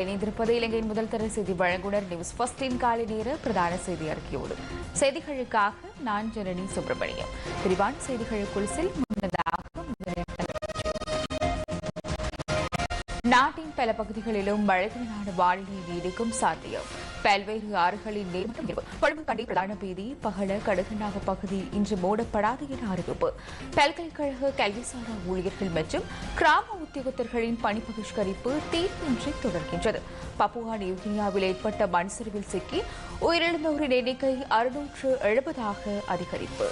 இணைந்திருப்பது இலங்கையின் முதல் தர செய்தி வழங்குனர் நியூஸ் ஃபர்ஸ்டின் காலை நேர பிரதான செய்தி அறிக்கையோடு செய்திகளுக்காக நான் ஜனனி சுப்பிரமணியம் விரிவான செய்திகளுக்குள் செல் முன்னதாக நாட்டின் பல பகுதிகளிலும் மழைக்கான வானிலை நீடிக்கும் சாத்தியம் பல்வேறு ஆறுகளின் நீர்மட்டம் உயர்வு. கொழும்பு கண்டி பிரதான வீதி பகல கடுகனாக பகுதி இன்று மூடப்படாது என அறிவிப்பு பல்கலைக்கழக கல்விசாரா ஊழியர்கள் மற்றும் கிராம உத்தியோகத்தர்களின் பணி பகிஷ்கரிப்பு தீர்ப்பின்றி தொடர்கின்றது பப்புவா நியூகினியாவில் ஏற்பட்ட மண் சரிவில் சிக்கி உயிரிழந்தோரின் எண்ணிக்கை அறுநூற்று எழுபதாக அதிகரிப்பு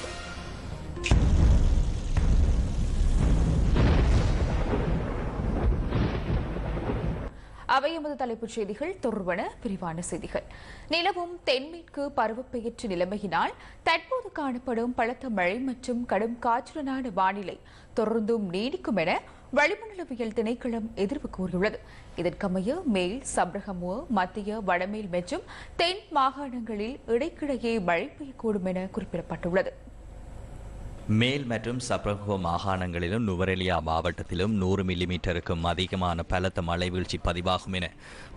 அவை எமது தலைப்புச் செய்திகள். தொடர்பான விரிவான செய்திகள். நிலவும் தென்மேற்கு பருவப்பெயற்று நிலைமையினால் தற்போது காணப்படும் பலத்த மழை மற்றும் கடும் காற்றுடனான வானிலை தொடர்ந்தும் நீடிக்கும் என வளிமண்டலவியல் திணைக்களம் எதிர்ப்பு கூறியுள்ளது. இதற்கமைய மேல் சப்ரகமுவ மத்திய வடமேல் மற்றும் தென் மாகாணங்களில் இடைக்கிடையே மழை பெய்யக்கூடும் என குறிப்பிடப்பட்டுள்ளது. மேல் மற்றும் சப்ரகோ மாகாணங்களிலும் நுவரெலியா மாவட்டத்திலும் நூறு மில்லிமீட்டருக்கும் அதிகமான பலத்த மழை வீழ்ச்சி பதிவாகும் என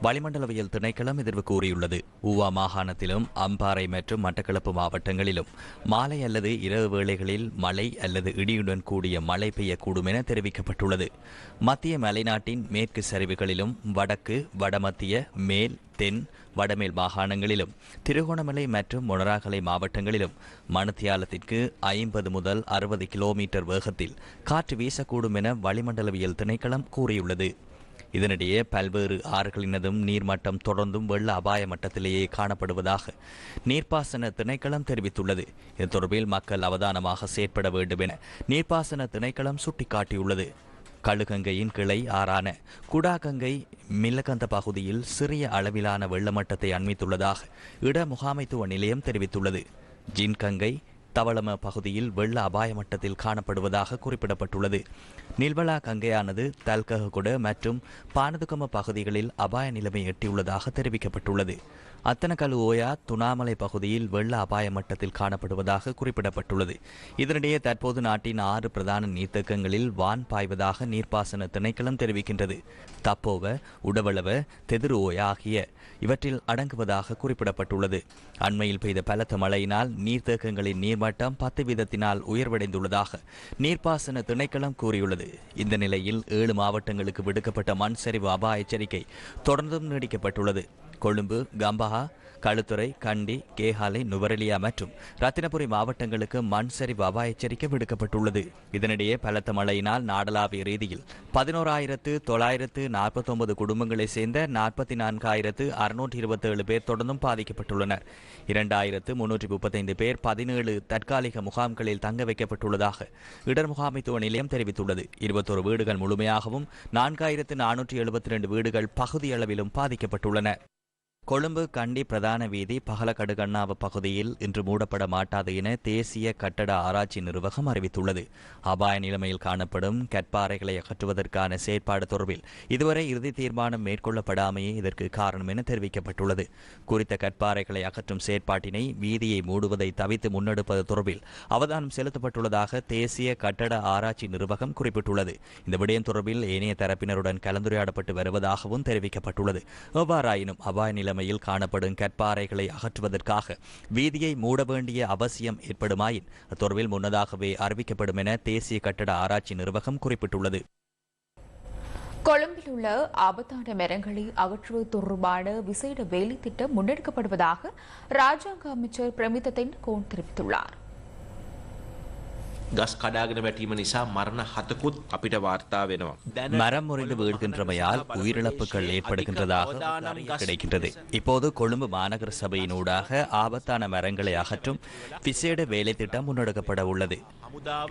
வளிமண்டலவியல் திணைக்களம் எதிர்வு கூறியுள்ளது. ஊவா மாகாணத்திலும் அம்பாறை மற்றும் மட்டக்களப்பு மாவட்டங்களிலும் மாலை அல்லது இரவு வேளைகளில் மழை அல்லது இடியுடன் கூடிய மழை பெய்யக்கூடும் என தெரிவிக்கப்பட்டுள்ளது. மத்திய மலைநாட்டின் மேற்கு சரிவுகளிலும் வடக்கு வடமத்திய மேல் தென் வடமேல் மாகாணங்களிலும் திருகோணமலை மற்றும் மொனராகலை மாவட்டங்களிலும் மணத்தியாலத்திற்கு ஐம்பது முதல் அறுபது கிலோமீட்டர் வேகத்தில் காற்று வீசக்கூடும் என வளிமண்டலவியல் திணைக்களம் கூறியுள்ளது. இதனிடையே பல்வேறு ஆறுகளினதும் நீர்மட்டம் தொடர்ந்தும் வெள்ள அபாய மட்டத்திலேயே காணப்படுவதாக நீர்ப்பாசன திணைக்களம் தெரிவித்துள்ளது. இது தொடர்பில் மக்கள் அவதானமாக செயற்பட வேண்டும் என நீர்ப்பாசன திணைக்களம் சுட்டிக்காட்டியுள்ளது. கழுகங்கையின் கிளை ஆறான குடாகங்கை மில்லகந்த பகுதியில் சிறிய அளவிலான வெள்ளமட்டத்தை அண்மித்துள்ளதாக இட முகாமைத்துவ நிலையம் தெரிவித்துள்ளது. ஜின்கங்கை தவளம பகுதியில் வெள்ள அபாய மட்டத்தில் காணப்படுவதாக குறிப்பிடப்பட்டுள்ளது. நில்வலா கங்கையானது தல்ககுட மற்றும் பானதுகம பகுதிகளில் அபாய நிலைமை எட்டியுள்ளதாக தெரிவிக்கப்பட்டுள்ளது. அத்தனக்கல் ஓயா துணாமலை பகுதியில் வெள்ள அபாய மட்டத்தில் காணப்படுவதாக குறிப்பிடப்பட்டுள்ளது. இதனிடையே தற்போது நாட்டின் ஆறு பிரதான நீர்த்தேக்கங்களில் வான் பாய்வதாக நீர்ப்பாசன திணைக்களம் தெரிவிக்கின்றது. தப்போவ உடவளவ தெதிரு ஓயா ஆகிய இவற்றில் அடங்குவதாக குறிப்பிடப்பட்டுள்ளது. அண்மையில் பெய்த பலத்த மழையினால் நீர்த்தேக்கங்களின் நீர்மட்டம் பத்து வீதத்தினால் உயர்வடைந்துள்ளதாக நீர்ப்பாசன திணைக்களம் கூறியுள்ளது. இந்த நிலையில் ஏழு மாவட்டங்களுக்கு விடுக்கப்பட்ட மண் சரிவு அபாய எச்சரிக்கை தொடர்ந்தும் நீடிக்கப்பட்டுள்ளது. கொழும்பு கம்பஹா களுத்துறை கண்டி கேகாலை நுவரெலியா மற்றும் ரத்தினபுரி மாவட்டங்களுக்கு மண் சரிவு அபாய எச்சரிக்கை விடுக்கப்பட்டுள்ளது. இதனிடையே பலத்த மழையினால் நாடளாவிய ரீதியில் பதினோராயிரத்து தொள்ளாயிரத்து நாற்பத்தொன்பது குடும்பங்களைச் சேர்ந்த நாற்பத்தி நான்காயிரத்து அறுநூற்றி இருபத்தேழு பேர் தொடர்ந்தும் பாதிக்கப்பட்டுள்ளனர். இரண்டாயிரத்து முன்னூற்றி முப்பத்தைந்து பேர் பதினேழு தற்காலிக முகாம்களில் தங்க வைக்கப்பட்டுள்ளதாக இடர் முகாமைத்துவ நிலையம் தெரிவித்துள்ளது. இருபத்தொரு வீடுகள் முழுமையாகவும் நான்காயிரத்து நானூற்றி எழுபத்தி ரெண்டு வீடுகள் பகுதியளவிலும் பாதிக்கப்பட்டுள்ளன. கொழும்பு கண்டி பிரதான வீதி பகலக்கடுகண்ணாவ பகுதியில் இன்று மூடப்பட மாட்டாது என தேசிய கட்டட ஆராய்ச்சி நிர்வாகம் அறிவித்துள்ளது. அபாய நிலைமையில் காணப்படும் கற்பாறைகளை அகற்றுவதற்கான செயற்பாடு தொடர்பில் இதுவரை இறுதி தீர்மானம் மேற்கொள்ளப்படாமையே இதற்கு காரணம் என தெரிவிக்கப்பட்டுள்ளது. குறித்த கற்பாறைகளை அகற்றும் செயற்பாட்டினை வீதியை மூடுவதை தவித்து முன்னெடுப்பது தொடர்பில் அவதானம் செலுத்தப்பட்டுள்ளதாக தேசிய கட்டட ஆராய்ச்சி நிர்வாகம் குறிப்பிட்டுள்ளது. இந்த விடயம் தொடர்பில் ஏனைய தரப்பினருடன் கலந்துரையாடப்பட்டு வருவதாகவும் தெரிவிக்கப்பட்டுள்ளது. எவ்வாறாயினும் அபாய நிலை நிலைமையில் காணப்படும் கற்பாறைகளை அகற்றுவதற்காக வீதியை மூட வேண்டிய அவசியம் ஏற்படுமாயின் அத்தொடர்பில் முன்னதாகவே அறிவிக்கப்படும் என தேசிய கட்டட ஆராய்ச்சி நிர்வாகம் குறிப்பிட்டுள்ளது. கொழும்பில் உள்ள ஆபத்தான மரங்களை அகற்றுவது தொடர்பான விசேட வேலை திட்டம் முன்னெடுக்கப்படுவதாக ராஜாங்க அமைச்சர் பிரமித தென்கோன் தெரிவித்துள்ளார். ගස් කඩාගෙන වැටීම නිසා මරණ හතකුත් අපිට වාර්තා වෙනවා. மரம் முறிந்து வீழ்கின்றமையால் உயிரிழப்புகள் ஏற்படுகின்றதாக அறிய கிடைக்கின்றது இப்போது கொழும்பு மாநகர சபையினூடாக ஆபத்தான மரங்களை அகற்றும் விசேட வேலை திட்டம் முன்னெடுக்கப்பட உள்ளது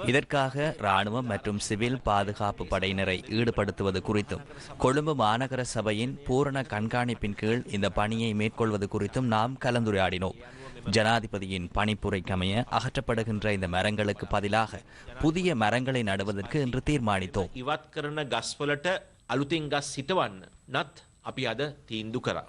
இதற்காக ராணுவம் மற்றும் சிவில் பாதுகாப்பு படையினரை ஈடுபடுத்துவது குறித்தும் கொழும்பு மாநகர சபையின் பூரண கண்காணிப்பின் கீழ் இந்த பணியை மேற்கொள்வது குறித்தும் நாம் கலந்துரையாடினோம் ஜனாதிபதியின் பணிப்புரைக்கமைய அகற்றப்படுகின்ற இந்த மரங்களுக்கு பதிலாக புதிய மரங்களை நடுவதற்கு இன்று தீர்மானித்தோம். இவாத்கரண கஸ்வலட்ட அலுத்திங்கா சிட்டவான் நத் அபியாத தீந்துகரா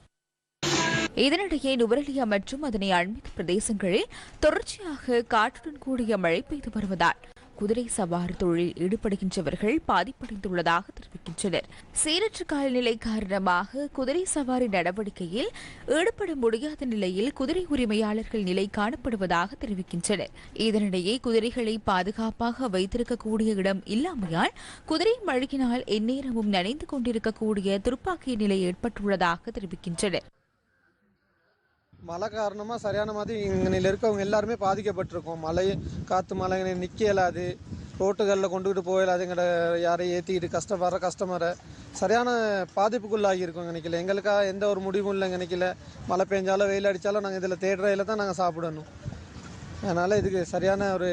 இதனிடையே நுவரெலியா மற்றும் அதனை அண்மித்த பிரதேசங்களில் தொடர்ச்சியாக காற்றுடன் கூடிய மழை பெய்து வருவதால் குதிரை சவாரி தொழிலில் ஈடுபடுகின்றவர்கள் பாதிப்படைந்துள்ளதாக தெரிவிக்கின்றனர். சீரற்ற காலநிலை காரணமாக குதிரை சவாரி நடவடிக்கையில் ஈடுபட முடியாத நிலையில் குதிரை உரிமையாளர்கள் நிலை காணப்படுவதாக தெரிவிக்கின்றனர். இதனிடையே குதிரைகளை பாதுகாப்பாக வைத்திருக்கக்கூடிய இடம் இல்லாமையால் குதிரை மழுகினால் எந்நேரமும் நனைந்து கொண்டிருக்கக்கூடிய துருப்பாக்கிய நிலை ஏற்பட்டுள்ளதாக தெரிவிக்கின்றனர். மழை காரணமாக சரியான மாதிரி இங்கே இருக்கவங்க எல்லாருமே பாதிக்கப்பட்டிருக்கோம். மழை காற்று மழை நிற்க இயலாது. ரோட்டுகளில் கொண்டுக்கிட்டு போயிடாது எங்களை யாரையும் ஏற்றிக்கிட்டு கஷ்டப்படுற கஸ்டமரை சரியான பாதிப்புக்குள்ளாகி இருக்கோம் நினைக்கல எங்களுக்காக எந்த ஒரு முடிவும் இல்லை நினைக்கல மழை பெஞ்சாலும் வெயில் அடித்தாலும் நாங்கள் இதில் தேடுறையில் தான் நாங்கள் சாப்பிடணும். அதனால் இதுக்கு சரியான ஒரு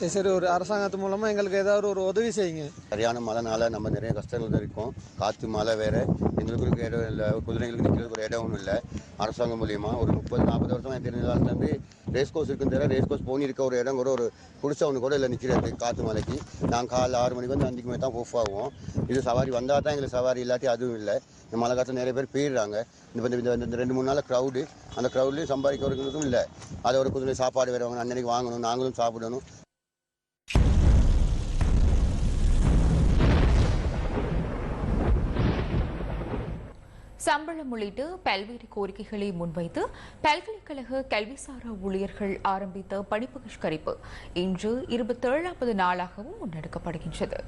சரி ஒரு அரசாங்கத்து மூலமாக எங்களுக்கு ஏதாவது ஒரு உதவி செய்யுங்க. சரியான மழைனால நம்ம நிறைய கஷ்டங்கள் தான் இருக்கோம். காற்று மழை வேறு. எங்களுக்கு இடம் இல்லை. குதிரைகளுக்கு நிற்கிறதுக்கு ஒரு இடம் ஒன்றும் இல்லை. அரசாங்கம் மூலியமா ஒரு முப்பது நாற்பது வருஷமாக தெரிஞ்சதாலேருந்து ரேஸ் கோர்ஸ் இருக்குன்னு தெரியல ரேஸ் கோர்ஸ் போனி இருக்க ஒரு இடம் கூட ஒரு குடிசை ஒன்று கூட இல்லை நிற்கிறது காற்று மலைக்கு நாங்கள் காலைல ஆறு மணிக்கு வந்து அஞ்சுக்கு தான் ஆஃப் ஆகும். இது சவாரி வந்தால் தான் எங்களுக்கு சவாரி இல்லாட்டி அதுவும் இல்லை. இந்த மழை காலத்தில் நிறைய பேர் போயிடுறாங்க. இந்த இந்த- இந்த ரெண்டு மூணு நாள் க்ரௌடு அந்த க்ரௌட்லேயும் சம்பாதிக்கிறவங்களுக்கும் இல்லை. அதை ஒரு குதிரை சாப்பாடு வேறு வாங்கணும் அன்னைக்கு வாங்கணும். நாங்களும் சாப்பிடணும். சம்பளம் உள்ளிட்ட பல்வேறு கோரிக்கைகளை முன்வைத்து பல்கலைக்கழக கல்விசாரா ஊழியர்கள் ஆரம்பித்த பணிப்பகிஷ்கரிப்பு இன்று இருபத்தேழாவது நாளாகவும் முன்னெடுக்கப்படுகின்றது.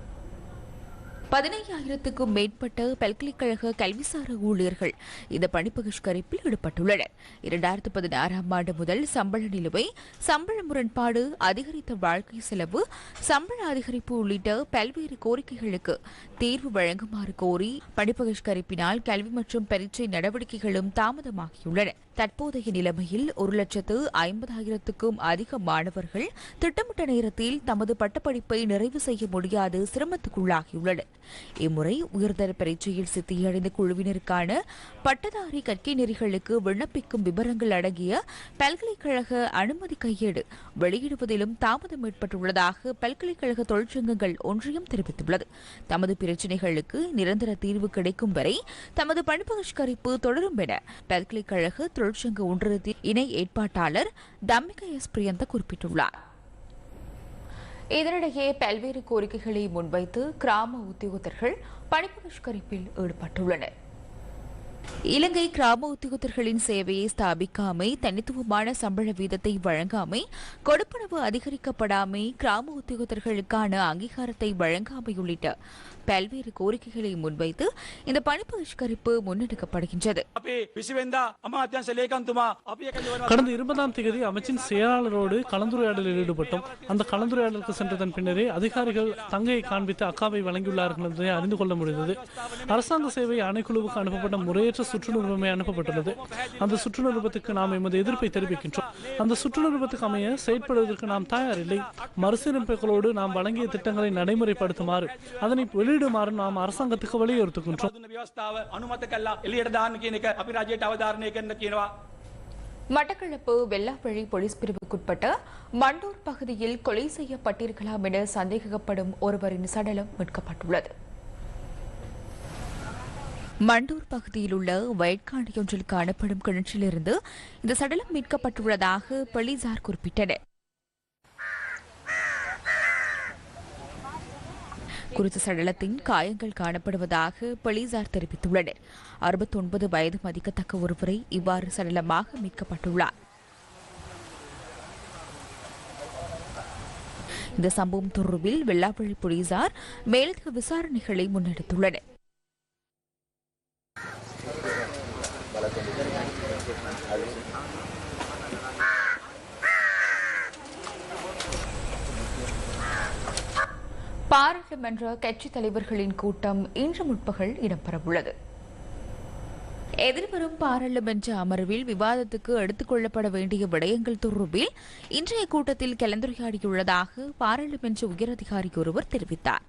பதினையாயிரத்துக்கும் மேற்பட்ட பல்கலைக்கழக கல்விசார ஊழியர்கள் இந்த பணிப்பகிஷ்கரிப்பில் ஈடுபட்டுள்ளனர். இரண்டாயிரத்து பதினாறாம் ஆண்டு முதல் சம்பள நிலுவை சம்பள முரண்பாடு அதிகரித்த வாழ்க்கை செலவு சம்பள அதிகரிப்பு உள்ளிட்ட பல்வேறு கோரிக்கைகளுக்கு தீர்வு வழங்குமாறு கோரி பணிப்பகிஷ்கரிப்பினால் கல்வி மற்றும் பரீட்சை நடவடிக்கைகளும் தாமதமாகியுள்ளன. தற்போதைய நிலைமையில் ஒரு லட்சத்து ஐம்பதாயிரத்துக்கும் அதிக மாணவர்கள் திட்டமிட்ட நேரத்தில் தமது பட்டப்படிப்பை நிறைவு செய்ய முடியாது சிரமத்துக்குள்ளாகியுள்ளனர். இம்முறை உயர்தர பரீட்சையில் சித்தியடைந்த குழுவினருக்கான பட்டதாரி கற்கை நெறிகளுக்கு விண்ணப்பிக்கும் விவரங்கள் அடங்கிய பல்கலைக்கழக அனுமதி கையேடு வெளியிடுவதிலும் தாமதம் ஏற்பட்டுள்ளதாக பல்கலைக்கழக தொழிற்சங்கங்கள் ஒன்றியம் தெரிவித்துள்ளது. தமது பிரச்சினைகளுக்கு நிரந்தர தீர்வு கிடைக்கும் வரை தமது பணிப்பகிஷ்கரிப்பு தொடரும் என பல்கலைக்கழக தொழிற்சங்க ஒன்றியத்தின் இணை ஏற்பாட்டாளர் தம்மிகா எஸ். பிரியந்த குறிப்பிட்டுள்ளார். இதனிடையே பல்வேறு கோரிக்கைகளை முன்வைத்து கிராம உத்தியோகத்தர்கள் பணிப்பகிஷ்கரிப்பில் ஈடுபட்டுள்ளனர். இலங்கை கிராம உத்தியோகத்தர்களின் சேவையை ஸ்தாபிக்காமை தனித்துவமான சம்பள வீதத்தை வழங்காமை கொடுப்பனவு அதிகரிக்கப்படாமை கிராம உத்தியோகத்தர்களுக்கான அங்கீகாரத்தை வழங்காமை உள்ளிட்ட பல்வேறு கோரிக்கைகளை முன்வைத்து இந்த பணி பகிஷ்கரிப்பு முன்னெடுக்கப்படுகின்றது கடந்த இருபதாம் தேதி அமைச்சின் செயலாளரோடு கலந்துரையாடலில் ஈடுபட்டோம். அந்த கலந்துரையாடலுக்கு சென்றதன் பின்னரே அதிகாரிகள் தங்கையை காண்பித்து அக்காவை வழங்கியுள்ளார்கள் என்பதை அறிந்து கொள்ள முடிந்தது. அரசாங்க சேவை ஆணைக்குழுவுக்கு அனுப்பப்பட்ட முறையற்ற சுற்றுநிருபமே அனுப்பப்பட்டுள்ளது. அந்த சுற்றுநிருபத்துக்கு நாம் எமது எதிர்ப்பை தெரிவிக்கின்றோம். அந்த சுற்றுநிருபத்துக்கு அமைய செயற்படுவதற்கு நாம் தயார் இல்லை மறுசீரமைப்புகளோடு நாம் வழங்கிய திட்டங்களை நடைமுறைப்படுத்துமாறு அதனை வெளி வெளியிடுமாறு நாம் அரசாங்கத்துக்கு வலியுறுத்துகின்றோம் மட்டக்களப்பு வெள்ளாப்பள்ளி போலீஸ் பிரிவுக்குட்பட்ட மண்டூர் பகுதியில் கொலை செய்யப்பட்டிருக்கலாம் என சந்தேகப்படும் ஒருவரின் சடலம் மீட்கப்பட்டுள்ளது. மண்டூர் பகுதியில் உள்ள வயற்காணி ஒன்றில் காணப்படும் கிணற்றிலிருந்து இந்த சடலம் மீட்கப்பட்டுள்ளதாக போலீசார் குறிப்பிட்டனர். குறித்த சடலத்தின் காயங்கள் காணப்படுவதாக போலீசார் தெரிவித்துள்ளனர். அறுபத்தொன்பது வயது மதிக்கத்தக்க ஒருவரை இவ்வாறு சடலமாக மீட்கப்பட்டுள்ளார். இந்த சம்பவம் தொடர்பில் வெள்ளாப்பள்ளி போலீசார் மேலதிக விசாரணைகளை முன்னெடுத்துள்ளனர். நாடாளுமன்ற கட்சித் தலைவர்களின் கூட்டம் இன்று முற்பகல் இடம்பெறவுள்ளது. எதிர்வரும் பாராளுமன்ற அமர்வில் விவாதத்துக்கு எடுத்துக் கொள்ளப்பட வேண்டிய விடயங்கள் தொடர்பில் இன்றைய கூட்டத்தில் கலந்துரையாடியுள்ளதாக பாராளுமன்ற உயரதிகாரி ஒருவர் தெரிவித்தார்.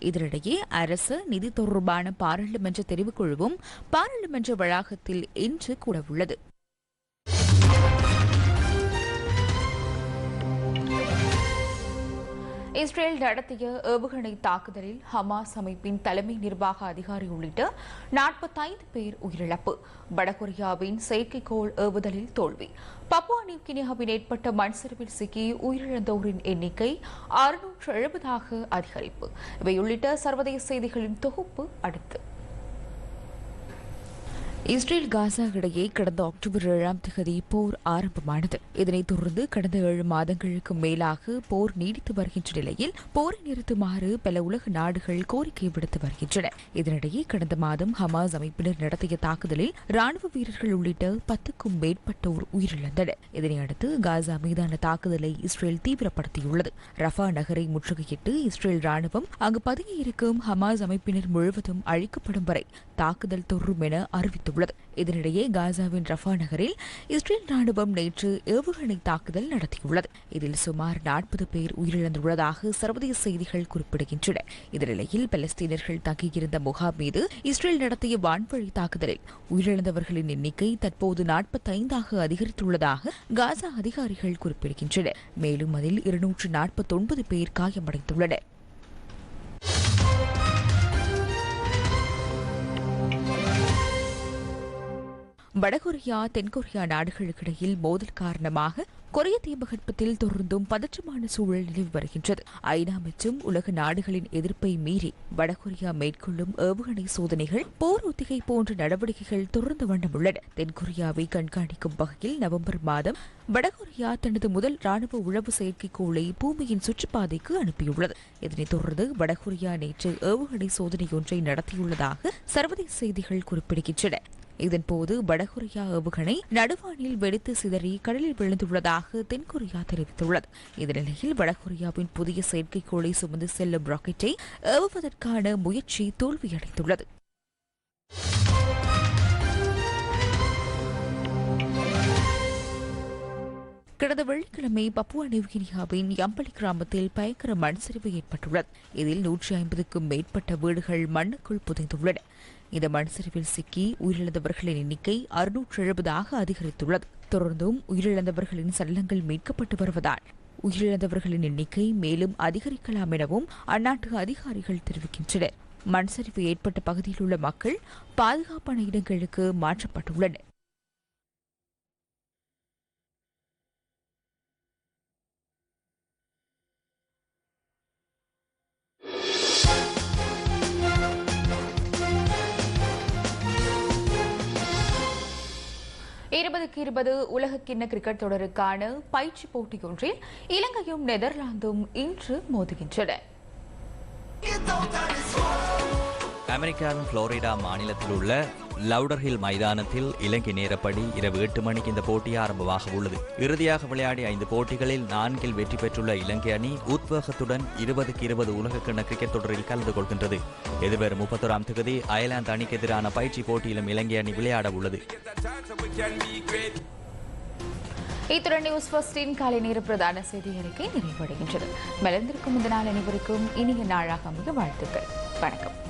இதனிடையே அரசு நிதி தொடர்பான பாராளுமன்ற தெரிவுக்குழுவும் பாராளுமன்ற வளாகத்தில் இன்று கூடவுள்ளது. இஸ்ரேல் நடத்திய ஏவுகணை தாக்குதலில் ஹமாஸ் அமைப்பின் தலைமை நிர்வாக அதிகாரி உள்ளிட்ட நாற்பத்தைந்து பேர் உயிரிழப்பு. வடகொரியாவின் செயற்கைக்கோள் ஏவுதலில் தோல்வி. பப்புவா நியூகினியாவில் ஏற்பட்ட மண் சரிவில் சிக்கி உயிரிழந்தோரின் எண்ணிக்கை அறுநூற்று எழுபதாக அதிகரிப்பு. இவை உள்ளிட்ட சர்வதேச செய்திகளின் தொகுப்பு அடுத்து. இஸ்ரேல் காசா இடையே கடந்த அக்டோபர் ஏழாம் தேதி போர் ஆரம்பமானது. இதனைத் தொடர்ந்து கடந்த ஏழு மாதங்களுக்கு மேலாக போர் நீடித்து வருகின்ற நிலையில் போரை நிறுத்துமாறு பல உலக நாடுகள் கோரிக்கை விடுத்து வருகின்றன. இதனிடையே கடந்த மாதம் ஹமாஸ் அமைப்பினர் நடத்திய தாக்குதலில் ராணுவ வீரர்கள் உள்ளிட்ட பத்துக்கும் மேற்பட்டோர் உயிரிழந்தனர். இதனையடுத்து காசா மீதான தாக்குதலை இஸ்ரேல் தீவிரப்படுத்தியுள்ளது. ரஃபா நகரை முற்றுகையிட்டு இஸ்ரேல் ராணுவம் அங்கு பதுங்கியிருக்கும் ஹமாஸ் அமைப்பினர் முழுவதும் அழிக்கப்படும் வரை தாக்குதல் தொடரும் என அறிவித்துள்ளது. தெரிவித்துள்ளது இதனிடையே காசாவின் ரஃபா நகரில் இஸ்ரேல் ராணுவம் நேற்று ஏவுகணை தாக்குதல் நடத்தியுள்ளது. இதில் சுமார் நாற்பது பேர் உயிரிழந்துள்ளதாக சர்வதேச செய்திகள் குறிப்பிடுகின்றன. இந்த பலஸ்தீனர்கள் தங்கியிருந்த முகாம் மீது இஸ்ரேல் நடத்திய வான்வழி தாக்குதலில் உயிரிழந்தவர்களின் எண்ணிக்கை தற்போது நாற்பத்தைந்தாக அதிகரித்துள்ளதாக காசா அதிகாரிகள் குறிப்பிடுகின்றனர். மேலும் அதில் இருநூற்று நாற்பத்தொன்பது பேர் காயமடைந்துள்ளனர். வடகொரியா தென்கொரியா நாடுகளுக்கிடையில் மோதல் காரணமாக கொரிய தீபகற்பத்தில் தொடர்ந்தும் பதற்றமான சூழல் நிலவி வருகின்றது. ஐநா மற்றும் உலக நாடுகளின் எதிர்ப்பை மீறி வடகொரியா மேற்கொள்ளும் ஏவுகணை சோதனைகள் போர் ஒத்திகை போன்ற நடவடிக்கைகள் தொடர்ந்து வண்ணம் உள்ளன. தென்கொரியாவை கண்காணிக்கும் வகையில் நவம்பர் மாதம் வடகொரியா தனது முதல் ராணுவ உழவு செயற்கைக்கோளை பூமியின் சுற்றுப்பாதைக்கு அனுப்பியுள்ளது. இதனைத் தொடர்ந்து வடகொரியா நேற்று ஏவுகணை சோதனை ஒன்றை நடத்தியுள்ளதாக சர்வதேச செய்திகள் குறிப்பிடுகின்றன. இதன்போது வடகொரியா ஏவுகணை நடுவானில் வெடித்து சிதறி கடலில் விழுந்துள்ளதாக தென்கொரியா தெரிவித்துள்ளது. இந்த நிலையில் வடகொரியாவின் புதிய செயற்கைக்கோளை சுமந்து செல்லும் ராக்கெட்டை ஏவுவதற்கான முயற்சி தோல்வியடைந்துள்ளது. கடந்த வெள்ளிக்கிழமை பப்புவா நியூகினியாவின் யம்பளி கிராமத்தில் பயங்கர மண் சரிவு ஏற்பட்டுள்ளது. இதில் நூற்றி ஐம்பதுக்கும் மேற்பட்ட வீடுகள் மண்ணுக்குள் புதைந்துள்ளன. இந்த மண் சரிவில் சிக்கி உயிரிழந்தவர்களின் எண்ணிக்கை அறுநூற்று எழுபதாக அதிகரித்துள்ளது. தொடர்ந்தும் உயிரிழந்தவர்களின் சடலங்கள் மீட்கப்பட்டு வருவதால் உயிரிழந்தவர்களின் எண்ணிக்கை மேலும் அதிகரிக்கலாம் எனவும் அந்நாட்டு அதிகாரிகள் தெரிவிக்கின்றனர். மண் சரிவு ஏற்பட்ட பகுதியில் உள்ள மக்கள் பாதுகாப்பான இடங்களுக்கு மாற்றப்பட்டுள்ளனர். இருபது உலகக்கிண்ண கிரிக்கெட் தொடருக்கான பயிற்சி போட்டியொன்றில் இலங்கையும் நெதர்லாந்தும் இன்று மோதுகின்றன. அமெரிக்காவின் புளோரிடா மாநிலத்தில் உள்ள லவுடர்ஹில் மைதானத்தில் இலங்கை நேரப்படி இரவு எட்டு மணிக்கு இந்த போட்டி ஆரம்பமாக உள்ளது. இறுதியாக விளையாடிய ஐந்து போட்டிகளில் நான்கில் வெற்றி பெற்றுள்ள இலங்கை அணி உத்வேகத்துடன் இருபதுக்கு இருபது உலகக்கிண கிரிக்கெட் தொடரில் கலந்து கொள்கின்றது. எதிர்வரும் முப்பத்தோராம் தொகுதி அயர்லாந்து அணிக்கு எதிரான பயிற்சி போட்டியிலும் இலங்கை அணி விளையாட உள்ளது. இத்துடன் நியூஸ் ஃபர்ஸ்டின் காலை நேர பிரதான செய்தி அறிக்கை நிறைவடைகின்றது. மலர்ந்திருக்கும் இந்த நாள் அனைவருக்கும் இனிய நாளாக அமைய வாழ்த்துக்கள். வணக்கம்.